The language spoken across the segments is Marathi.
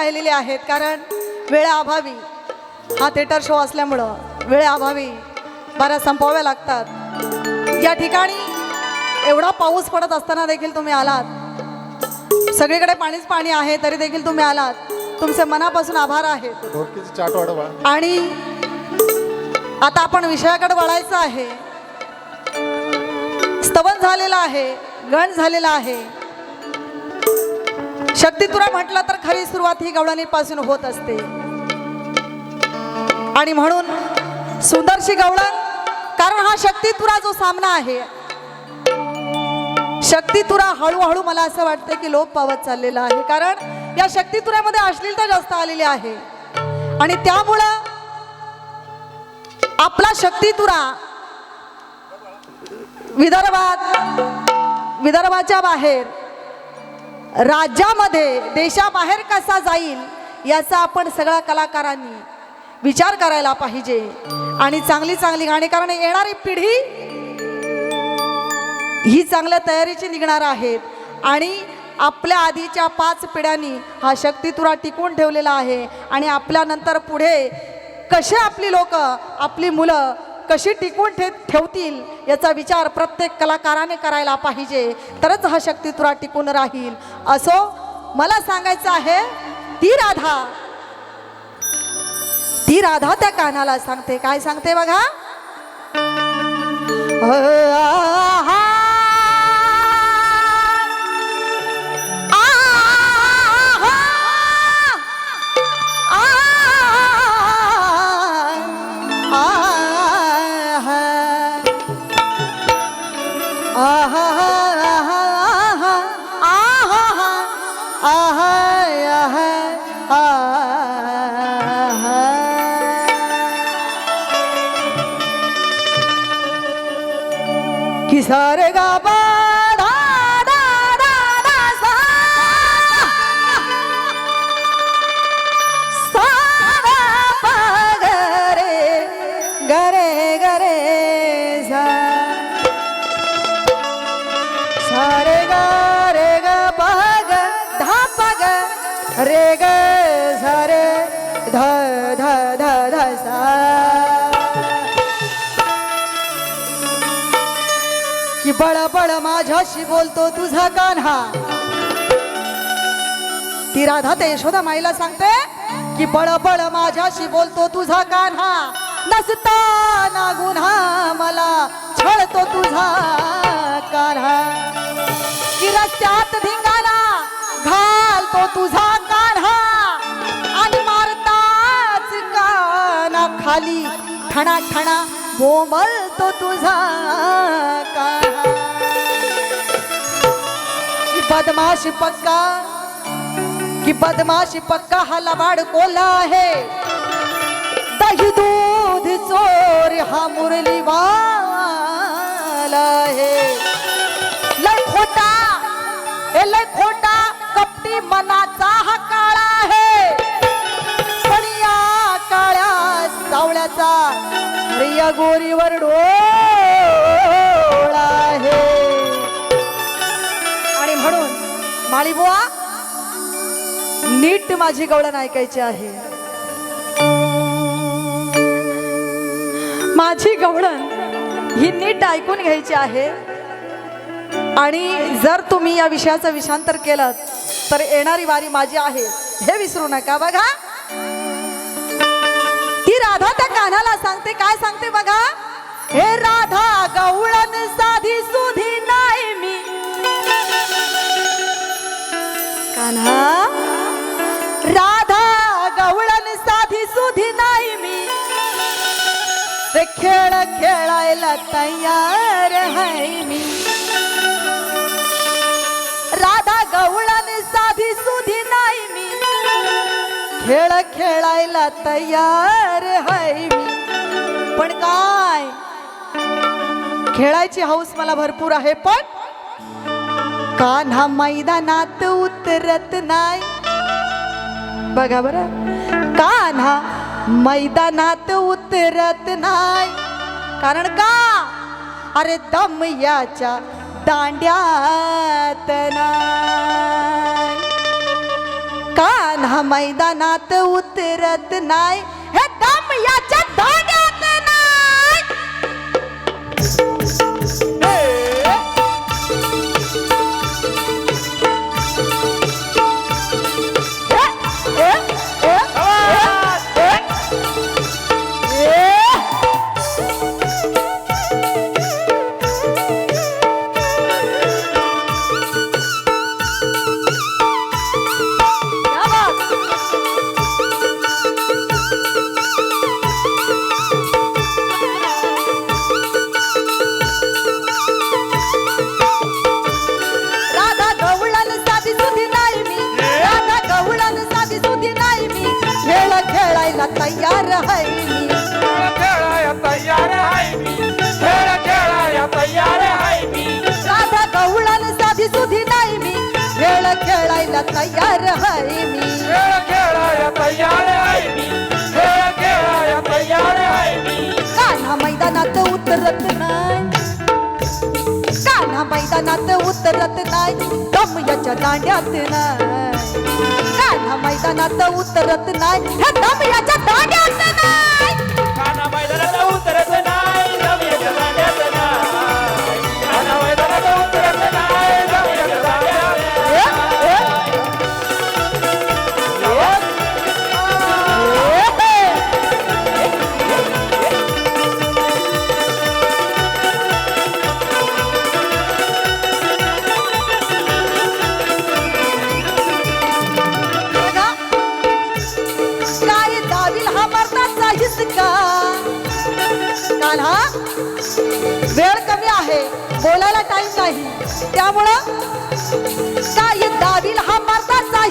राहिलेली आहेत कारण वेळेअभावी हा थिएटर शो असल्यामुळं वेळेअभावी बऱ्या संपवाव्या लागतात. या ठिकाणी एवढा पाऊस पडत असताना देखील तुम्ही आलात. सगळीकडे पाणीच पाणी आहे तरी देखील तुम्ही आलात. तुमचे मनापासून आभार आहेत. आणि आता आपण विषयाकडे वळायचं आहे. स्तवन झालेलं आहे गण झालेला आहे. शक्तितुरा म्हटलं तर खरी सुरुवात ही गवळणीपासून होत असते. आणि म्हणून सुंदरशी गवळण कारण हा शक्तितुरा जो सामना आहे शक्तितुरा हळूहळू मला असं वाटतं की लोप पावत चाललेला आहे. कारण या शक्तितुऱ्यामध्ये अश्लीलता जास्त आलेली आहे. आणि त्यामुळं आपला शक्तितुरा विदर्भात विदर्भाच्या बाहेर राज्यामध्ये देशाबाहेर कसा जाईल याचा आपण सगळ्या कलाकारांनी विचार करायला पाहिजे. आणि चांगली चांगली गाणी कारण येणारी पिढी ही चांगल्या तयारीची निघणार आहेत आणि आपल्या आधीच्या पाच पिढ्यांनी हा शक्तितुरा टिकून ठेवलेला आहे. आणि आपल्यानंतर पुढे कसे आपली लोक आपली मुलं कशी टिकवून ठे ठेवतील याचा विचार प्रत्येक कलाकाराने करायला पाहिजे. तरच हा शक्तितुरा टिकून राहील. असो मला सांगायचं आहे ती राधा. ती राधा त्या कानाला सांगते. काय सांगते बघा? रे ग सा रे ध ध ध ध सा. की बळ बळ माझ्याशी बोलतो तुझा कान्हा ती राधा ते यशोदा माईला सांगते की बळ बळ माझ्याशी बोलतो तुझा कान्हा नसताना गुन्हा मला छळतो तुझा कान्हा की रस्त्यात धिंगाणा घालतो तुझा खाली ठणा ठणा बोंबलतो तुझा का? की बदमाश पक्का? की बदमाश पक्का? हा लबाड कोला आहे. दही दूध चोर हा मुरली आहे. लय खोटा हे लय खोटा कपटी मनाचा हा सावळ्याचा प्रिय गोरीवर डोळा आहे. आणि म्हणून माळी बुवा नीट माझी गवळण ऐकायची आहे. माझी गवळण ही नीट ऐकून घ्यायची आहे. आणि जर तुम्ही या विषयाचं विषांतर केलं तर येणारी वारी माझी आहे. हे विसरू नका बघा. राधा त्या कानाला सांगते काय सांगते बघा? हे राधा गवळण साधी सुधी नाही मी. कान्हा राधा गवळण साधी सुधी नाही मी. ते खेळ खेळायला तयार आहे मी. खेळ खेळायला तयार आहे मी. पण काय? खेळायची हौस मला भरपूर आहे पण कान्हा मैदानात उतरत नाही. बघा बरं. कान्हा मैदानात उतरत नाही. कारण का? अरे दम याच्या दांड्यात नाही कान्हा मैदानात उतरत नाही. हे दम याच्या दांड्यात तयार आहे मी. खेळ खेळाया तयार आहे मी. खेळ खेळाया तयार आहे मी. कान्हा मैदानात उतरत नाही. कान्हा मैदानात उतरत नाही. दम याच्या दांड्यात नाही. कान्हा मैदानात उतरत नाही. दम याच्या दांड्यात नाही. काना मैदानात उतरत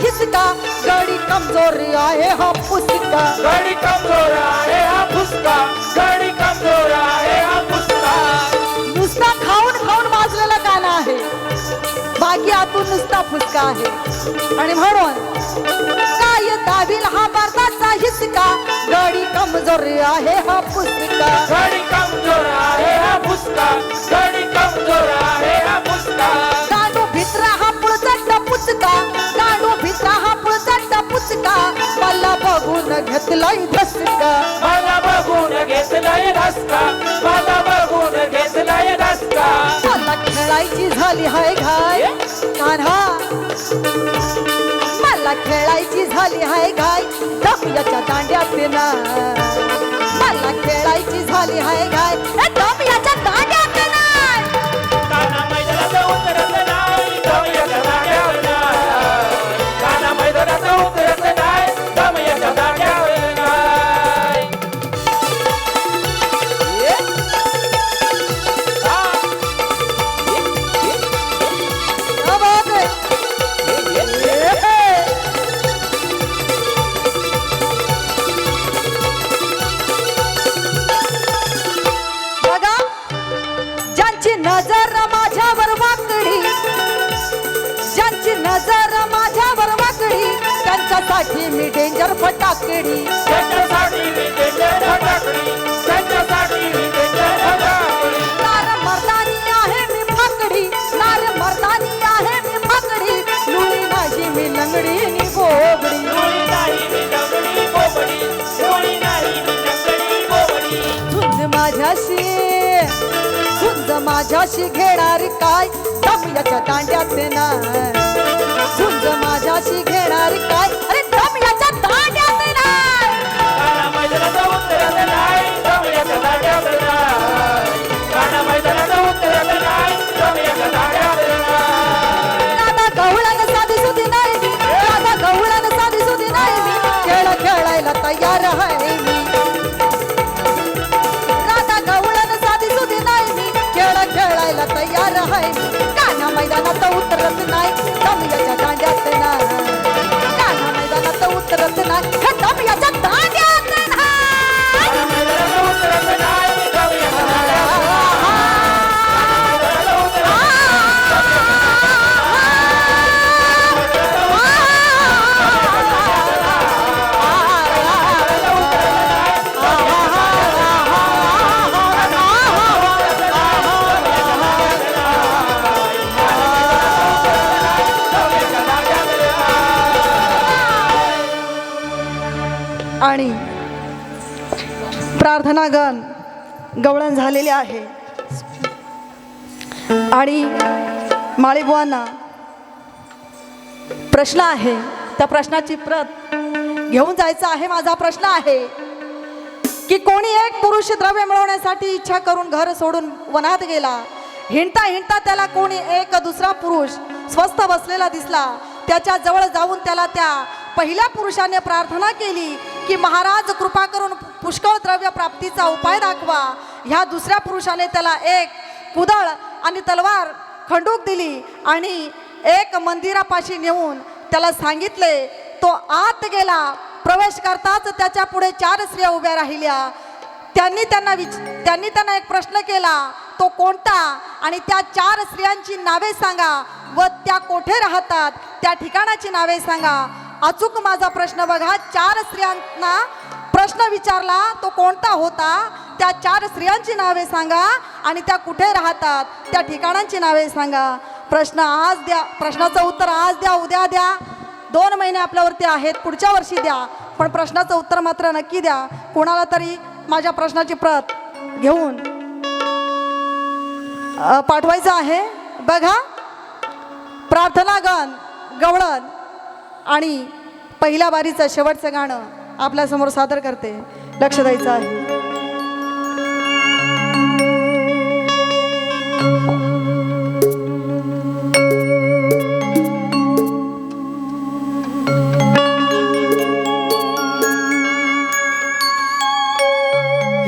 हिसका गडी कमजोर आहे हा पुसका गडी कमजोर आहे हा फुसका गडी कमजोर आहे हा फुसका नुसता खाऊन खाऊन माजलेला गाणं आहे. बाकी आतून नुसता फुसका आहे. आणि म्हणून काय दाविल हा भारताचा हिसका? गडी कमजोर आहे हा पुसका गडी कमजोर आहे हा फुसका गडी कमजोर आहे हा फुसका गाडू भित्रा हा भित्रा हा पुचका मला बघून घेतलाय धसका मला बघून घेतलाय धसका मला बघून घेतलाय धसका. मला खेळायची झाली हाय घाय. कान्हा मला खेळायची झाली हाय घाय. दम याच्या दांड्यात ना. मला खेळायची झाली हाय घाय. ए, दम याच्या दांड्यात माझ्याशी घेणार काय? दम याच्या दांड्यात ना झुंज माझ्याशी घेणार काय? नाही दम याच्या दांड्यात नाही काना मैदानात उतरत नाही आणि प्रार्थनागण गवळण झालेले आहे. आणि माळीबुवांना प्रश्न आहे. त्या प्रश्नाची प्रत घेऊन जायचं आहे. माझा प्रश्न आहे की कोणी एक पुरुष द्रव्य मिळवण्यासाठी इच्छा करून घर सोडून वनात गेला. हिंडता हिंडता त्याला कोणी एक दुसरा पुरुष स्वस्थ बसलेला दिसला. त्याच्याजवळ जाऊन त्याला त्या पहिल्या पुरुषाने प्रार्थना केली. की महाराज कृपा करून पुष्कळ द्रव्य प्राप्तीचा उपाय दाखवा. ह्या दुसऱ्या पुरुषाने त्याला एक कुदळ आणि तलवार खंडूक दिली आणि एक मंदिरापाशी नेऊन त्याला सांगितले तो आत गेला. प्रवेश करताच त्याच्या पुढे चार स्त्रिया उभ्या राहिल्या. त्यांनी त्यांना विच त्यांनी त्यांना एक प्रश्न केला तो कोणता? आणि त्या चार स्त्रियांची नावे सांगा व त्या कोठे राहतात? त्या ठिकाणाची नावे सांगा. अचूक माझा प्रश्न बघा. चार स्त्रियांना प्रश्न विचारला तो कोणता होता? त्या चार स्त्रियांची नावे सांगा आणि त्या कुठे राहतात? त्या ठिकाणांची नावे सांगा. प्रश्न आज द्या प्रश्नाचं उत्तर आज द्या उद्या द्या. दोन महिने आपल्यावरती आहेत पुढच्या वर्षी द्या. पण प्रश्नाचं उत्तर मात्र नक्की द्या. कोणाला तरी माझ्या प्रश्नाची प्रत घेऊन पाठवायचं आहे? बघा. प्रार्थना गण गवळण. आणि पहिल्या बारीचं शेवटचं गाणं आपल्यासमोर सादर करते. लक्ष द्यायचं आहे.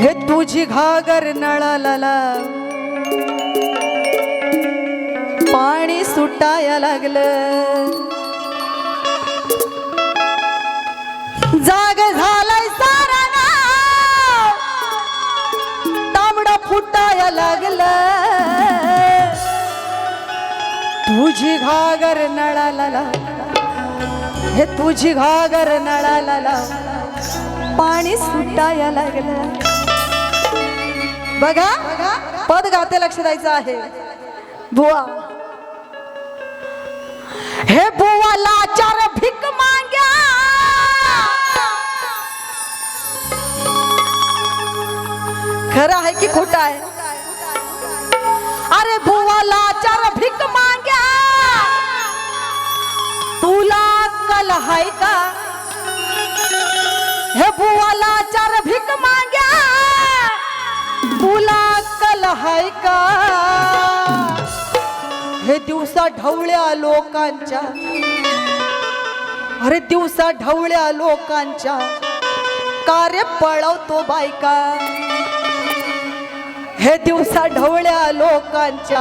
हे तुझी घागर नळाला. पाणी सुटाया लागलं. जाग झालाय सारा गाव. तांबडा फुटाया तुझी घागर नळाला हे तुझी घागर नळाला पाणी सुटायला लागलं. बघा पद गाते लक्ष द्यायचं आहे. बुवा. हे बुवाला चार भिक मांग्या. खरं आहे की खोट आहे? अरे भुवाला चार भिक मांग्या. तुला कल हाय का? हे भुवाला चार भिक मांग्या. तुला कल हाय का? हे दिवसा ढवळ्या लोकांच्या. अरे दिवसा ढवळ्या लोकांच्या. कार्य पळवतो बायका? हे दिवसा ढवळ्या लोकांच्या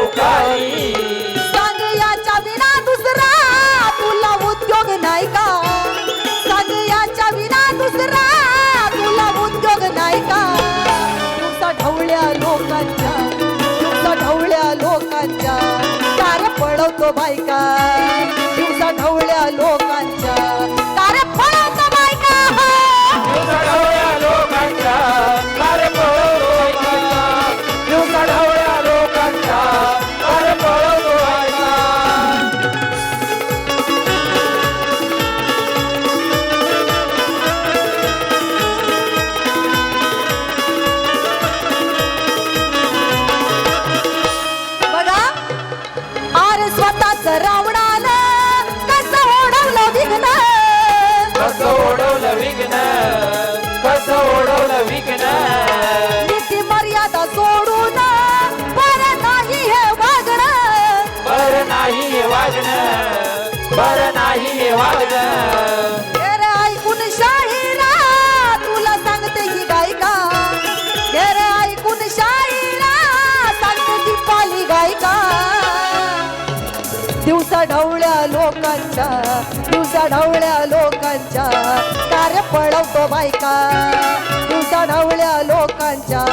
तुकारी पुकारी सांग याच्या विना दुसरा तुला उद्योग नाही का? सांग याच्या विना दुसरा तुला उद्योग नाही का? दिवसा ढवळ्या लोकांच्या दिवसा ढवळ्या लोकांच्या कार पडवतो बायका दिवसा ढवळ्या लोकांच्या ढवळ्या लोकांच्या दिवसा ढवळ्या लोकांच्या कार्य पळवतो बायका. दिवसा ढवळ्या लोकांच्या.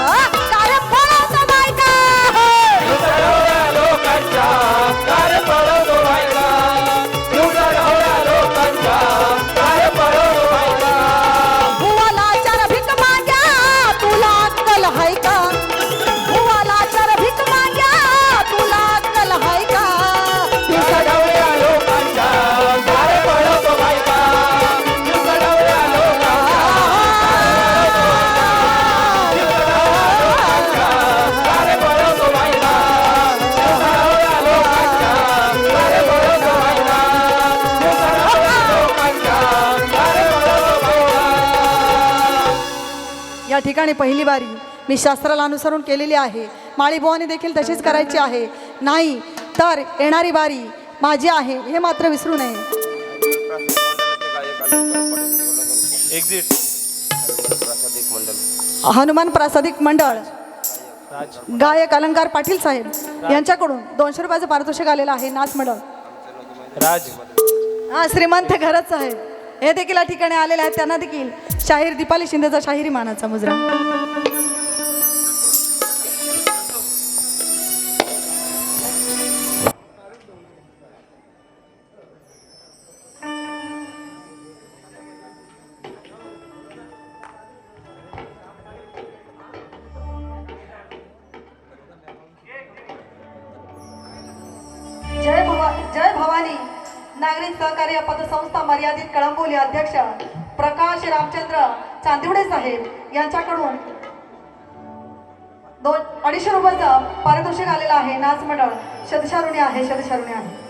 ठिकाणी पहिली बारी मी शास्त्राला अनुसरून केलेली आहे. माळी बुवानी देखील तशीच करायची आहे. नाही तर येणारी बारी माझी आहे हे मात्र विसरू नये. हनुमान प्रासादिक मंडळ. गायक अलंकार पाटील साहेब यांच्याकडून दोनशे रुपयाचं पारितोषिक आलेलं आहे नाच मंडळ. राज. हा श्रीमंत घरच आहे. हे देखील या ठिकाणी आलेले आहेत. त्यांना देखील शाहीर दीपाली शिंदेचा शाहिरी मानाचा मुजरा. चांदिवडे साहेब यांच्याकडून दोन अडीचशे रुपयाचं पारितोषिक आलेलं आहे. नाच मंडळ शतशारुणी आहे शतशारुणी आहे.